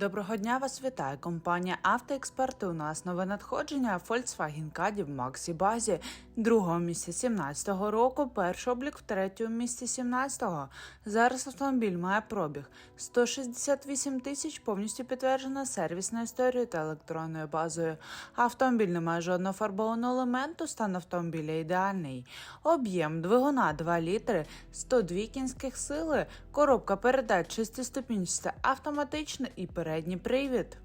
Доброго дня вас вітає компанія Автоексперти. У нас нове надходження Volkswagen Caddy в Максі Базі другого місця 17-го року, перший облік в третьому місці 17-го. Зараз автомобіль має пробіг 168 тисяч, повністю підтверджена сервісною історією та електронною базою. Автомобіль не має жодного фарбованого елементу, стан автомобіля ідеальний. Об'єм двигуна 2 літри, 102 кінських сили, коробка передач шестиступінчаста автоматична і передній привід.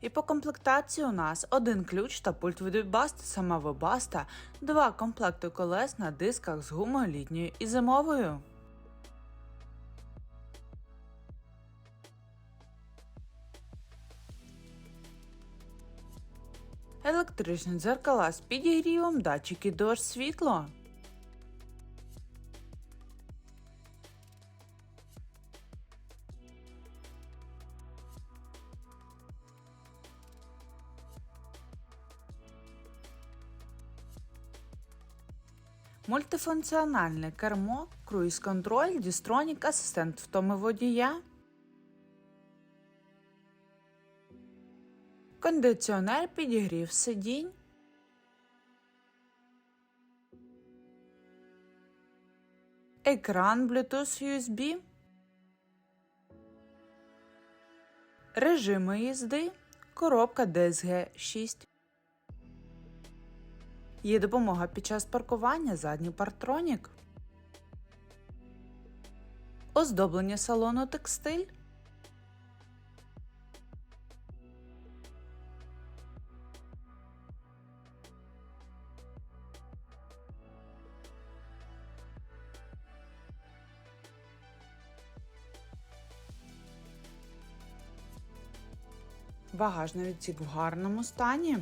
І по комплектації у нас один ключ та пульт від Webaста, сама Webaста, два комплекти колес на дисках з гумою літньою і зимовою. Електричні дзеркала з підігрівом, датчики дощ світло. Мультифункціональне кермо, круїз-контроль, дістронік, асистент втоми водія. Кондиціонер підігрів сидінь. Екран Bluetooth USB. Режими їзди. Коробка DSG 6. Є допомога під час паркування задній партронік. Оздоблення салону текстиль. Багажний відсік в гарному стані.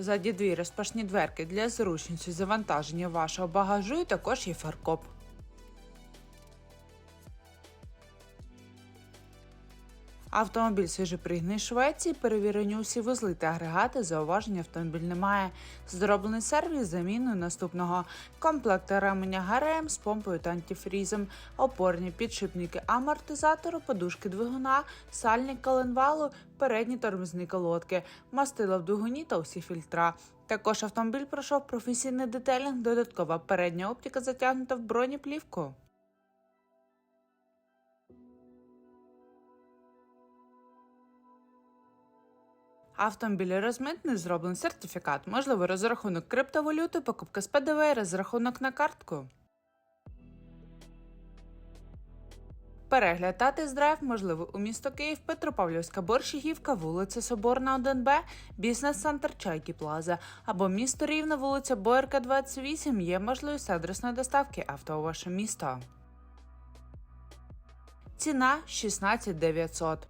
Ззаді дві розпашні дверки для зручності завантаження вашого багажу і також є фаркоп. Автомобіль свіжопригнаний з Швеції, перевірені усі вузли та агрегати, зауважень автомобіль немає. Зроблений сервіс заміною наступного комплекта ременя ГРМ з помпою та антифрізом, опорні підшипники амортизатору, подушки двигуна, сальник коленвалу, передні тормозні колодки, мастила в двигуні та усі фільтра. Також автомобіль пройшов професійний детелінг, додаткова передня оптика затягнута в бронеплівку. Автомобіль розмитний зроблений сертифікат, можливо розрахунок криптовалюти, покупка з ПДВ, розрахунок на картку. Перегляд та тест-драйв можливий у місто Київ, Петропавлівська Борщагівка, вулиця Соборна, 1Б, бізнес-центр Чайки Плаза або місто Рівне, вулиця Боярка, 28 є можливість адресної доставки авто у ваше місто. Ціна 16 900.